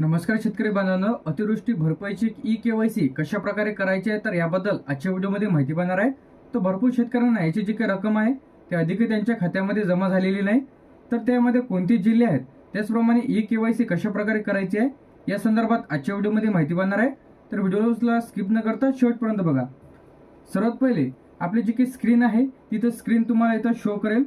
नमस्कार शेतकरी बांधवांनो. अतिवृष्टी भरपाईची ई के वाय सी कशा प्रकारे करायची आहे तर याबद्दल आजच्या व्हिडिओमध्ये माहिती पाहणार आहे. तर भरपूर शेतकऱ्यांना याची जी काही रक्कम आहे ती अधिक त्यांच्या खात्यामध्ये जमा झालेली नाही. तर त्यामध्ये कोणते जिल्हे आहेत त्याचप्रमाणे ई के वाय कशा प्रकारे करायची आहे या संदर्भात आजच्या व्हिडिओमध्ये माहिती पाहणार आहे. तर व्हिडिओला स्किप न करता शेवटपर्यंत बघा. सर्वात पहिले आपली जी काही स्क्रीन आहे तिथं स्क्रीन तुम्हाला इथं शो करेल.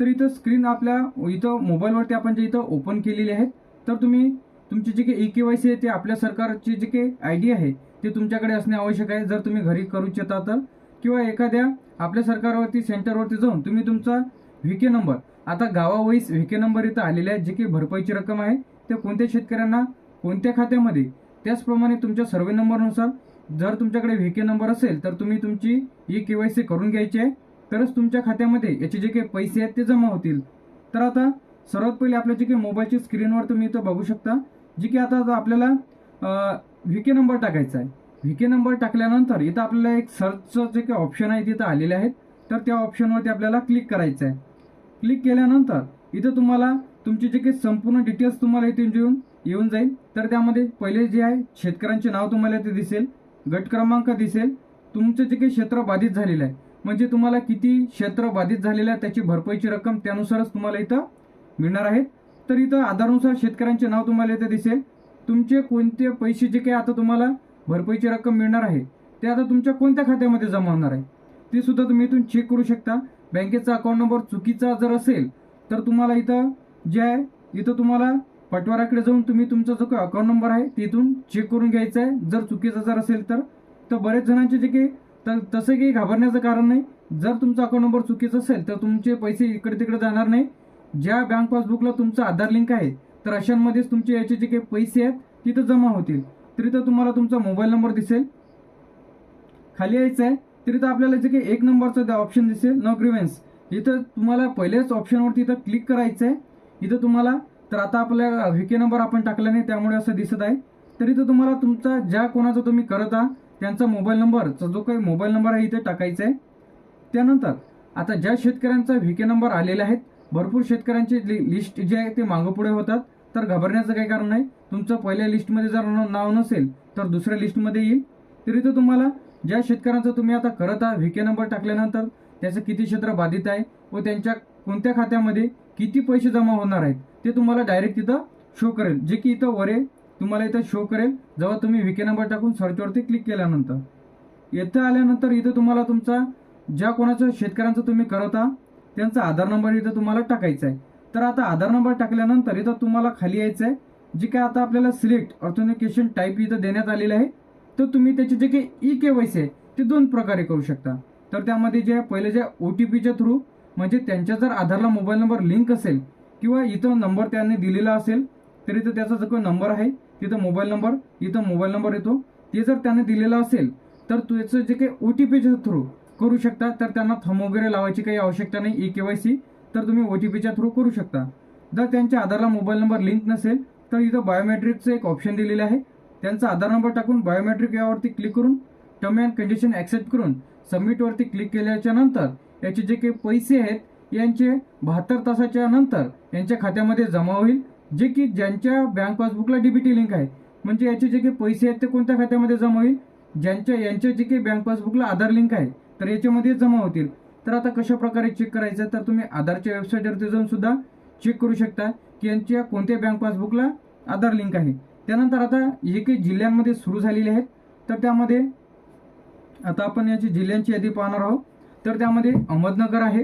तर इथं स्क्रीन आपल्या इथं मोबाईलवरती आपण जे इथं ओपन केलेली आहे तर तुम्ही तुमची जी काही ई के वाय सी आहे ते आपल्या सरकारची जी काही आय डी आहे ते तुमच्याकडे असणे आवश्यक आहे. जर तुम्ही घरी करू इच्छिता तर. किंवा एखाद्या आपल्या सरकारवरती सेंटरवरती जाऊन तुम्ही तुमचा व्ही के नंबर आता गावावाईज व्ही के नंबर इथं आलेले आहेत जी काही भरपाईची रक्कम आहे ते कोणत्या शेतकऱ्यांना कोणत्या खात्यामध्ये? त्याचप्रमाणे तुमच्या सर्वे नंबरनुसार जर तुमच्याकडे व्ही के नंबर असेल तर तुम्ही तुमची ई के वाय सी करून घ्यायची आहे. तरच तुमच्या खात्यामध्ये याचे जे काही पैसे आहेत ते जमा होतील. तर आता सर्वात पहिले आपल्या जे काही मोबाईलची स्क्रीनवर तुम्ही इथं बघू शकता. जी की आता आपल्याला व्ही के नंबर टाकायचा आहे. व्ही के नंबर टाकल्यानंतर इथं आपल्याला एक सर्चचं जे काही ऑप्शन आहे तिथं आलेले आहेत. तर त्या ऑप्शनवरती आपल्याला क्लिक करायचं आहे. क्लिक केल्यानंतर इथं तुम्हाला तुमची जे काही संपूर्ण डिटेल्स तुम्हाला इथे येऊन येऊन जाईल. तर त्यामध्ये पहिले जे आहे शेतकऱ्यांचे नाव तुम्हाला इथे दिसेल. गट क्रमांक दिसेल. तुमचं जे काही क्षेत्र बाधित झालेलं आहे म्हणजे तुम्हाला किती क्षेत्र बाधित झालेलं आहे त्याची भरपाईची रक्कम त्यानुसारच तुम्हाला इथं मिळणार आहेत तर इथं आधारानुसार शेतकऱ्यांचे नाव तुम्हाला इथे दिसेल. तुमचे कोणते पैसे जे काही आता तुम्हाला भरपाईची रक्कम मिळणार आहे ते आता तुमच्या कोणत्या खात्यामध्ये जमा होणार आहे? ते सुद्धा तुम्ही इथून चेक करू शकता. बँकेचा अकाउंट नंबर चुकीचा जर असेल तर तुम्हाला इथं जे आहे इथं तुम्हाला पटवाराकडे जाऊन तुम्ही तुमचा जो काही अकाउंट नंबर आहे तिथून चेक करून घ्यायचा आहे. जर चुकीचा जर असेल तर तर बरेच जणांचे जे काही तर तसं काही घाबरण्याचं कारण नाही. जर तुमचा अकाउंट नंबर चुकीचा असेल तर तुमचे पैसे इकडे तिकडे जाणार नाही. ज्या बँक पासबुकला तुमचं आधार लिंक आहे तर अशांमध्येच तुमचे याचे जे काही पैसे आहेत तिथं जमा होतील. तर तुम्हाला तुमचा मोबाईल नंबर दिसेल. खाली यायचं आहे तर आपल्याला जे काही एक नंबरचं ऑप्शन दिसेल नो ग्रीवेन्स इथं तुम्हाला पहिल्याच ऑप्शनवरती इथं क्लिक करायचं आहे इथं तुम्हाला तर आता आपल्या व्ही के नंबर आपण टाकला नाही त्यामुळे असं दिसत आहे. तर इथं तुम्हाला तुमचा ज्या कोणाचा तुम्ही करत आहात त्यांचा मोबाईल नंबरचा जो काही मोबाईल नंबर आहे इथे टाकायचा आहे त्यानंतर आता ज्या शेतकऱ्यांचा व्हीके नंबर आलेला आहेत भरपूर शेतकऱ्यांची लि- लिस्ट जे आहे ते मागं पुढे होतात. तर घाबरण्याचं काही कारण नाही. तुमचं पहिल्या लिस्टमध्ये जर नाव नसेल तर दुसऱ्या लिस्टमध्ये येईल. तर इथं तुम्हाला ज्या शेतकऱ्यांचं तुम्ही आता करत आहात व्ही के नंबर टाकल्यानंतर त्याचं किती क्षेत्र बाधित आहे व त्यांच्या कोणत्या खात्यामध्ये किती पैसे जमा होणार आहेत ते तुम्हाला डायरेक्ट तिथं शो करेल. जे की इथं वरे तुम्हाला इथं शो करेल. जेव्हा तुम्ही व्ही के नंबर टाकून सर्चवरती क्लिक केल्यानंतर. इथं आल्यानंतर इथं तुम्हाला तुमचा ज्या कोणाचं शेतकऱ्यांचं तुम्ही करत आहात त्यांचा आधार नंबर इथं तुम्हाला टाकायचा आहे. तर आता आधार नंबर टाकल्यानंतर इथं तुम्हाला खाली यायचं आहे. जे काय आता आपल्याला सिलेक्ट ऑर्थोनिकेशन टाईप इथं देण्यात आलेलं आहे. तर तुम्ही त्याचे जे काही ई के वाय सी आहे ते दोन प्रकारे करू शकता. तर त्यामध्ये जे पहिले जे ओ टी पीच्या थ्रू म्हणजे त्यांच्या जर आधारला मोबाईल नंबर लिंक असेल किंवा इथं नंबर त्यांनी दिलेला असेल तर इथं त्याचा जो काही नंबर आहे तिथं मोबाईल नंबर इथं मोबाईल नंबर येतो. ते जर त्याने दिलेला असेल तर त्याचं जे काही ओ टी पीच्या थ्रू करू शकता तर त्यांना थम वगैरे लावायची काही आवश्यकता नाही ई के वाय सी तर तुम्ही ओ टी पीच्या थ्रू करू शकता. जर त्यांच्या आधारला मोबाईल नंबर लिंक नसेल तर इथं बायोमेट्रिकचं एक ऑप्शन दिलेलं आहे. त्यांचा आधार नंबर टाकून बायोमेट्रिक यावरती क्लिक करून टर्म अँड कंडिशन ॲक्सेप्ट करून सबमिटवरती क्लिक केल्याच्यानंतर याचे जे काही पैसे आहेत यांचे बहात्तर तासाच्या नंतर यांच्या खात्यामध्ये जमा होईल. जे की ज्यांच्या बँक पासबुकला डीबीटी लिंक आहे म्हणजे याचे जे काही पैसे आहेत ते कोणत्या खात्यामध्ये जमा होईल? ज्यांच्या यांच्या जे काही बँक पासबुकला आधार लिंक आहे तर याच्यामध्ये जमा होतील. तर आता कशा प्रकारे चेक करायचं? तर तुम्ही आधारच्या वेबसाईटवरती जाऊन सुद्धा चेक करू शकता की यांच्या कोणत्या बँक पासबुकला आधार लिंक आहे. त्यानंतर आता जे काही जिल्ह्यांमध्ये सुरू झालेले आहेत. तर त्यामध्ये आता आपण याची जिल्ह्यांची यादी पाहणार आहोत. तर त्यामध्ये अहमदनगर आहे.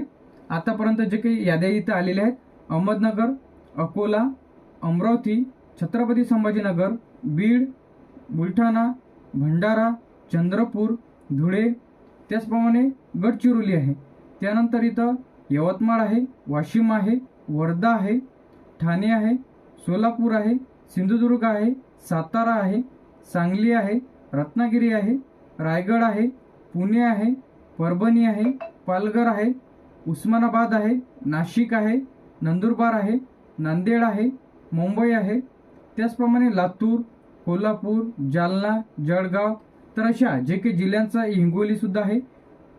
आतापर्यंत जे काही याद्या इथं आलेल्या आहेत अहमदनगर अकोला अमरावती छत्रपती संभाजीनगर बीड बुलढाणा भंडारा चंद्रपूर धुळे त्याचप्रमाणे गडचिरोली आहे. त्यानंतर इथं यवतमाळ आहे वाशिम आहे वर्धा आहे ठाणे आहे सोलापूर आहे सिंधुदुर्ग आहे सातारा आहे सांगली आहे रत्नागिरी आहे रायगड आहे पुणे आहे परभणी आहे पालघर आहे उस्मानाबाद आहे नाशिक आहे नंदुरबार आहे नांदेड आहे मुंबई आहे. त्याचप्रमाणे लातूर कोल्हापूर जालना जळगाव तर अशा जे काही जिल्ह्यांचा हिंगोली सुद्धा आहे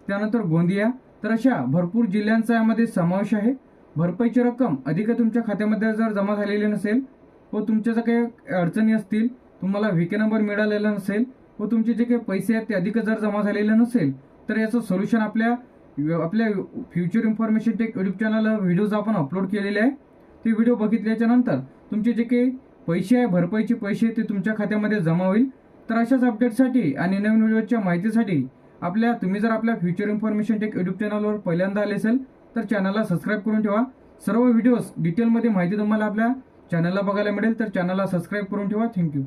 त्यानंतर गोंदिया. तर अशा भरपूर जिल्ह्यांचा यामध्ये समावेश आहे. भरपाईची रक्कम अधिक तुमच्या खात्यामध्ये जर जमा झालेली नसेल व तुमच्या जर काही अडचणी असतील तुम्हाला व्ही के नंबर मिळालेला नसेल व तुमचे जे काही पैसे आहेत ते अधिक जर जमा झालेले नसेल तर याचं सोल्युशन आपल्या आपल्या future information tech YouTube channel videos आपण अपलोड केलेले आहे. ते व्हिडिओ बघितल्याच्या नंतर तुमचे जे काही पैसे आहे भरपाईचे पैसे ते तुमच्या खात्यामध्ये जमा होईल. तर अशाच अपडेटसाठी आणि नवीन व्हिडिओच्या माहितीसाठी आपल्या तुम्ही जर आपल्या फ्युचर इन्फॉर्मेशन टेक यूट्यूब चॅनलवर पहिल्यांदा आले असेल तर चॅनलला सबस्क्राईब करून ठेवा. सर्व व्हिडिओज डिटेलमध्ये माहिती तुम्हाला आपल्या चॅनलला बघायला मिळेल तर चॅनलला सबस्क्राईब करून ठेवा. थँक्यू